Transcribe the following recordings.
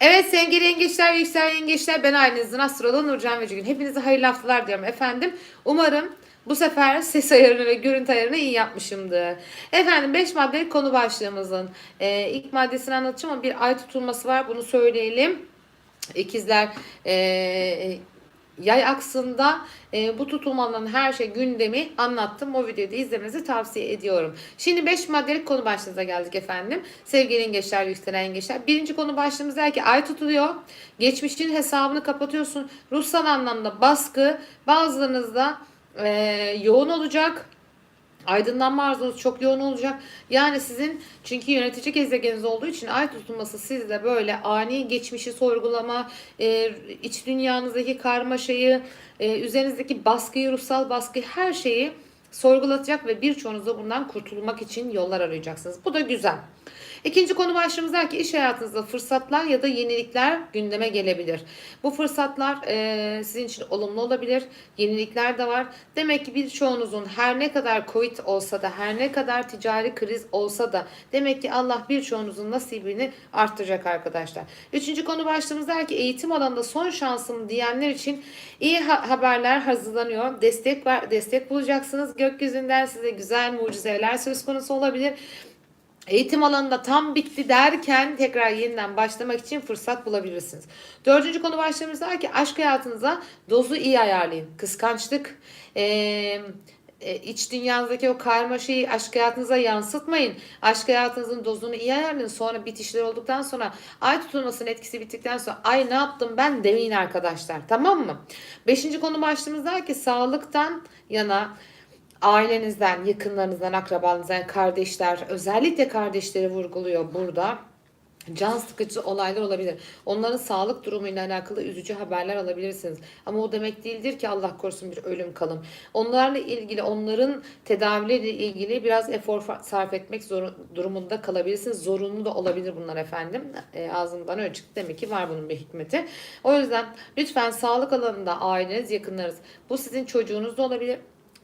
Evet sevgili yengeçler, yükselen yengeçler ben ailenizin astroloğu Nurcan Vecigün. Hepinize hayırlı haftalar diyorum efendim. Umarım bu sefer ses ayarını ve görüntü ayarını iyi yapmışımdır. Efendim 5 maddelik konu başlığımızın e, ilk maddesini anlatacağım ama bir ay tutulması var bunu söyleyelim. İkizler e, yay aksında e, bu tutulmanın her şey gündemi anlattım. O videoyu da izlemenizi tavsiye ediyorum. Şimdi 5 maddelik konu başlığımıza geldik efendim. Sevgili yengeçler, yükselen yengeçler. Birinci konu başlığımız der ki ay tutuluyor. Geçmişin hesabını kapatıyorsun. Ruhsal anlamda baskı bazılarınızda e, yoğun olacak. Aydınlanma arzunuz çok yoğun olacak. Yani sizin çünkü yönetici gezegeniniz olduğu için ay tutulması sizde böyle ani geçmişi sorgulama, e, iç dünyanızdaki karmaşayı, e, üzerinizdeki baskıyı, ruhsal baskıyı her şeyi sorgulatacak ve birçoğunuz da bundan kurtulmak için yollar arayacaksınız. Bu da güzel. İkinci konu başlığımız der ki iş hayatınızda fırsatlar ya da yenilikler gündeme gelebilir. Bu fırsatlar e, sizin için olumlu olabilir. Yenilikler de var. Demek ki birçoğunuzun her ne kadar Covid olsa da her ne kadar ticari kriz olsa da demek ki Allah birçoğunuzun nasibini arttıracak arkadaşlar. Üçüncü konu başlığımız der ki eğitim alanında son şansım diyenler için iyi ha- haberler hazırlanıyor. Destek var, destek bulacaksınız. Gökyüzünden size güzel mucizeler söz konusu olabilir. Eğitim alanında tam bitti derken tekrar yeniden başlamak için fırsat bulabilirsiniz. Dördüncü konu başlığımız der ki aşk hayatınıza dozu iyi ayarlayın. Kıskançlık, eee e, iç dünyanızdaki o karmaşayı aşk hayatınıza yansıtmayın. Aşk hayatınızın dozunu iyi ayarlayın. Sonra bitişler olduktan sonra ay tutulmasının etkisi bittikten sonra ay ne yaptım ben demeyin arkadaşlar. Tamam mı? Beşinci konu başlığımız der ki sağlıktan yana ailenizden, yakınlarınızdan, akrabalarınızdan, kardeşler, özellikle kardeşleri vurguluyor burada. Can sıkıcı olaylar olabilir. Onların sağlık durumuyla alakalı üzücü haberler alabilirsiniz. Ama o demek değildir ki Allah korusun bir ölüm kalım. Onlarla ilgili, onların tedavileriyle ilgili biraz efor sarf etmek zor, durumunda kalabilirsiniz. Zorunlu da olabilir bunlar efendim. E, ağzımdan öyle çıktı. Demek ki var bunun bir hikmeti. O yüzden lütfen sağlık alanında aileniz, yakınlarınız. Bu sizin çocuğunuz da olabilir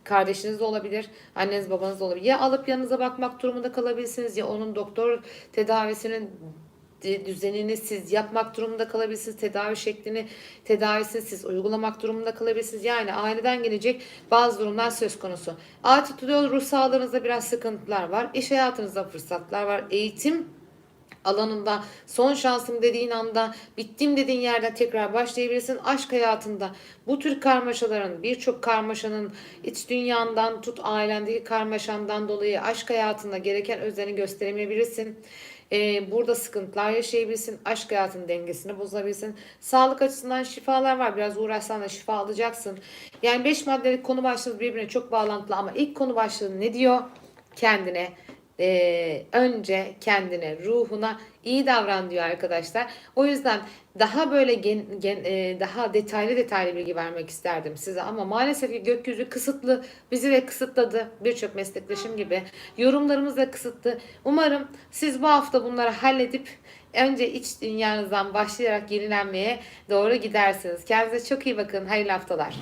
kardeşiniz de olabilir, anneniz babanız da olabilir. Ya alıp yanınıza bakmak durumunda kalabilirsiniz ya onun doktor tedavisinin düzenini siz yapmak durumunda kalabilirsiniz. Tedavi şeklini, tedavisini siz uygulamak durumunda kalabilirsiniz. Yani aileden gelecek bazı durumlar söz konusu. Tutuluyor, ruh sağlığınızda biraz sıkıntılar var. İş hayatınızda fırsatlar var. Eğitim alanında son şansım dediğin anda bittim dediğin yerden tekrar başlayabilirsin. Aşk hayatında bu tür karmaşaların birçok karmaşanın iç dünyandan tut ailendeki karmaşandan dolayı aşk hayatında gereken özeni gösteremeyebilirsin. Ee, burada sıkıntılar yaşayabilirsin. Aşk hayatının dengesini bozabilirsin. Sağlık açısından şifalar var. Biraz uğraşsan da şifa alacaksın. Yani 5 maddelik konu başlığı birbirine çok bağlantılı ama ilk konu başlığı ne diyor? Kendine e, önce kendine, ruhuna iyi davran diyor arkadaşlar. O yüzden daha böyle gen, gen, e, daha detaylı detaylı bilgi vermek isterdim size ama maalesef ki gökyüzü kısıtlı. Bizi de kısıtladı. Birçok meslektaşım gibi. Yorumlarımız da kısıtlı. Umarım siz bu hafta bunları halledip önce iç dünyanızdan başlayarak yenilenmeye doğru gidersiniz. Kendinize çok iyi bakın. Hayırlı haftalar.